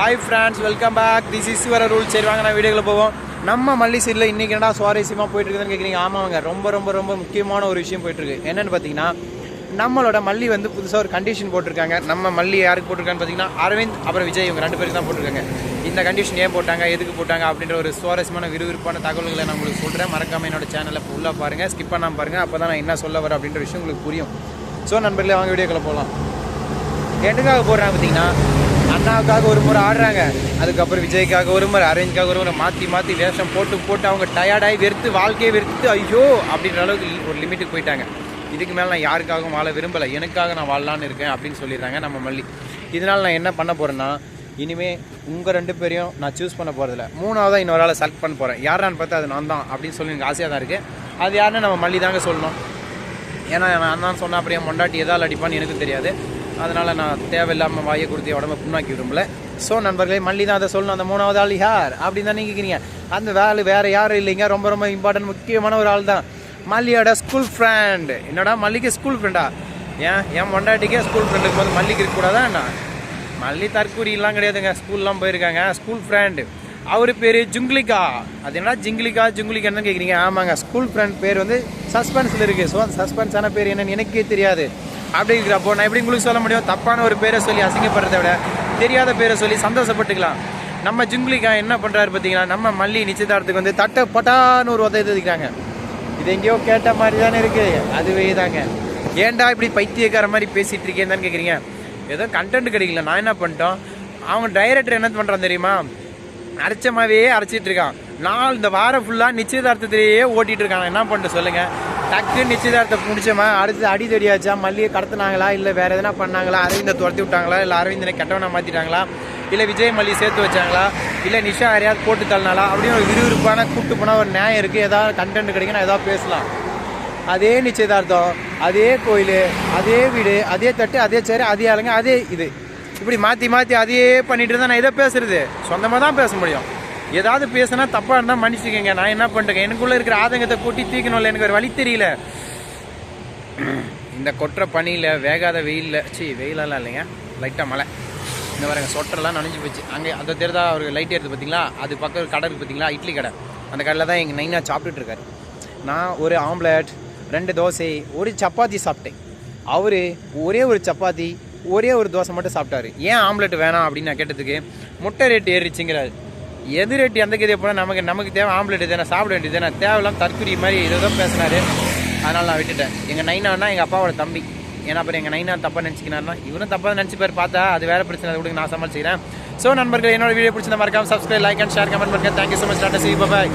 Hi friends welcome back this is வர ரூல் சரி வாங்க நான் வீடியோவில் போவோம். நம்ம மல்லி சீரில் இன்றைக்கி என்னடா சுவாரஸ்யமாக போயிட்டுருக்குதுன்னு கேட்குறீங்க ஆமாங்க ரொம்ப ரொம்ப ரொம்ப முக்கியமான ஒரு விஷயம் போயிட்டுருக்கு. என்னென்னு என்னன்னு பார்த்தீங்கன்னா நம்மளோட மல்லி வந்து புதுசாக ஒரு கண்டிஷன் போட்டிருக்காங்க. நம்ம மல்லி யாருக்கு போட்டிருக்கான்னு பார்த்தீங்கன்னா அரவிந்த் அப்புறம் விஜய் இவங்க ரெண்டு பேருக்கு தான் போட்டிருக்காங்க. இந்த கண்டிஷன் ஏன் போட்டாங்க எதுக்கு போட்டாங்க அப்படின்ற ஒரு சுவாரஸ்யமான விறுவிறுப்பான தகவல்களை நான் உங்களுக்கு சொல்கிறேன் மறக்காமல் என்னோட சேனலை ஃபுல்லாக பாருங்கள் ஸ்கிப் பண்ணாமல் பாருங்கள் அப்போ தான் நான் என்ன சொல்ல வரேன் அப்படின்ற விஷயம் உங்களுக்கு புரியும். ஸோ நண்பர்களே வாங்க வீடியோக்களை போகலாம் எதுக்காக போடுறாங்க பார்த்தீங்கன்னா அண்ணாவுக்காக ஒரு முறை ஆடுறாங்க. அதுக்கப்புறம் விஜய்க்காக ஒரு முறை அரேஞ்சுக்காக ஒரு முறை மாற்றி மாற்றி வேஷம் போட்டு போட்டு அவங்க டயர்டாகி வெறுத்து வாழ்க்கையை வெறுத்து ஐயோ அப்படின்ற அளவுக்கு ஒரு லிமிட்டுக்கு போயிட்டாங்க. இதுக்கு மேலே நான் யாருக்காகவும் வாழ விரும்பலை. எனக்காக நான் வாழலான்னு இருக்கேன் அப்படின்னு சொல்லிடுறாங்க நம்ம மல்லி. இதனால் நான் என்ன பண்ண போகிறேன்னா இனிமேல் உங்கள் ரெண்டு பேரையும் நான் சூஸ் பண்ண போகிறதில்ல மூணாவதாக இன்னொரு ஆளை செலக்ட் பண்ண போகிறேன் யாரான்னு பார்த்தா அது நான் தான் அப்படின்னு சொல்லி எனக்கு ஆசையாக தான் இருக்குது அது யாருன்னு நம்ம மல்லி தாங்க சொல்லணும். ஏன்னா நான் தான் சொன்னால் அப்படியே மொண்டாட்டி எதால் அடிப்பான்னு எனக்கு தெரியாது. அதனால் நான் தேவையில்லாமல் வாயை கொடுத்து உடம்ப புண்ணாக்கி விரும்பல. ஸோ நண்பர்களே மல்லி தான் அதை சொல்லணும். அந்த மூணாவது ஆள் யார்? அப்படின்னு தான் நீங்கள் கேட்குறீங்க அந்த வேலை வேறு யாரும் இல்லைங்க. ரொம்ப ரொம்ப இம்பார்ட்டன்ட் முக்கியமான ஒரு ஆள் தான். மல்லியோட ஸ்கூல் ஃப்ரெண்டு என்னடா மல்லிக்கு ஸ்கூல் ஃப்ரெண்டா ஏன்? என் மொண்டாட்டிக்கே ஸ்கூல் ஃப்ரெண்டுக்கு போது மல்லிக்கு இருக்கக்கூடாதா என்ன? மல்லி தற்கூரிலாம் கிடையாதுங்க. ஸ்கூல்லாம் போயிருக்காங்க. ஸ்கூல் ஃப்ரெண்டு அவர் பேர் ஜுங்லிகா அது என்ன ஜிங்கிலிகா ஜுங்குலிகான்னு கேட்குறீங்க ஆமாங்க. ஸ்கூல் ஃப்ரெண்ட் பேர் வந்து சஸ்பென்ஸில் இருக்குது ஸோ அந்த சஸ்பென்ஸான பேர் என்னன்னு எனக்கே தெரியாது. அப்படி இருக்கிறப்போ நான் எப்படி உங்களுக்கு சொல்ல முடியும்? தப்பான ஒரு பேரை சொல்லி அசிங்கப்படுறத விட தெரியாத பேரை சொல்லி சந்தோஷப்பட்டுக்கலாம். நம்ம ஜுங்லிகா என்ன பண்ணுறாரு பார்த்தீங்கன்னா நம்ம மல்லி நிச்சயதார்த்துக்கு வந்து தட்டை பட்டான்னு ஒரு உதவி இருக்கிறாங்க இது எங்கேயோ கேட்ட மாதிரி தானே இருக்கு. அதுவே தாங்க. ஏன்டா இப்படி பைத்தியக்கார மாதிரி பேசிட்டு இருக்கேன்னு கேட்குறீங்க ஏதோ கண்டென்ட் கிடைக்கல. நான் என்ன பண்ணிட்டோம்? அவங்க டைரக்டர் என்ன பண்ணுறான் தெரியுமா? அரைச்சமாவே அரைச்சிட்டு இருக்கான். நாள் இந்த வாரம் ஃபுல்லாக நிச்சயதார்த்தத்திலேயே ஓட்டிகிட்டு இருக்காங்க. என்ன பண்ணிட்டு சொல்லுங்கள் டக்கு நிச்சயதார்த்தம் முடிச்சோமா அடுத்து அடி தெரியாச்சா மல்லியை கடத்துனாங்களா? இல்லை வேற எதனா பண்ணாங்களா? அரவிந்தை துரத்தி விட்டாங்களா? இல்லை அரவிந்தனை கெட்டவனா மாற்றிட்டாங்களா இல்லை விஜய் மல்லி சேர்த்து வச்சாங்களா? இல்லை நிஷா யாரையாவது போட்டு தள்ளினாலா அப்படின்னு ஒரு விறுவிறுப்பான கூட்டு போனால் ஒரு நியாயம் இருக்குது ஏதாவது கண்டென்ட் கிடைக்கும் நான் ஏதாவது பேசலாம். அதே நிச்சயதார்த்தம் அதே கோயில் அதே வீடு அதே தட்டு அதே சேர் அதே ஆளுங்க அதே இது. இப்படி மாற்றி மாற்றி அதையே பண்ணிட்டு இருந்தால் நான் இதை பேசுறது. சொந்தமாக தான் பேச முடியும். ஏதாவது பேசினா தப்பாக இருந்தால் மன்னிச்சுக்கோங்க. நான் என்ன பண்ணுறேன் எனக்குள்ளே இருக்கிற ஆதங்கத்தை கூட்டி தீக்கணும்ல எனக்கு ஒரு வழி தெரியல. இந்த கொற்ற பனியில் வேகாத வெயிலில் சி வெயிலெல்லாம் இல்லைங்க. லைட்டாக மழை. இந்த பாருங்க சொட்டரெல்லாம் நனைஞ்சு போச்சு. அங்கே அந்த தெரிதா அவருக்கு லைட் எடுத்து பார்த்தீங்களா அது பக்கம் கடை இருக்குது பார்த்தீங்களா இட்லி கடை. அந்த கடையில் தான் எங்கள் நைனா சாப்பிட்டுட்டு இருக்காரு. நான் ஒரு ஆம்லெட் ரெண்டு தோசை ஒரு சப்பாத்தி சாப்பிட்டேன். அவர் ஒரே ஒரு சப்பாத்தி ஒரே ஒரு தோசை மட்டும் சாப்பிட்டாரு. ஏன் ஆம்லெட் வேணாம் அப்படின்னு நான் கேட்டதுக்கு முட்டை ரேட்டு ஏறிச்சுங்கிறாரு எது ரேட்டு எந்த கதையை போனால் நமக்கு நமக்கு தேவை ஆம்லெட் தானே சாப்பிட வேண்டியது தானே. தேவையில்லாம் தற்குறி மாதிரி இதை தான் பேசினார். அதனால் நான் விட்டுட்டேன். எங்கள் நைனானா எங்கள் அப்பாவோட தம்பி. ஏன்னா அப்புறம் எங்கள் நைனா தப்பாக நினச்சிக்கினாருனா இவரும் தப்பாக நினச்சிப்பார். பார்த்தா அது வேறு பிரச்சனை. அதை கொடுங்க நான் சமாளிச்சுக்கிறேன். ஸோ நண்பர்கள் என்னோட வீடியோ பிடிச்சிருந்த மறக்காம subscribe like and share comment பண்ணுங்க. Thank you so much tata C bye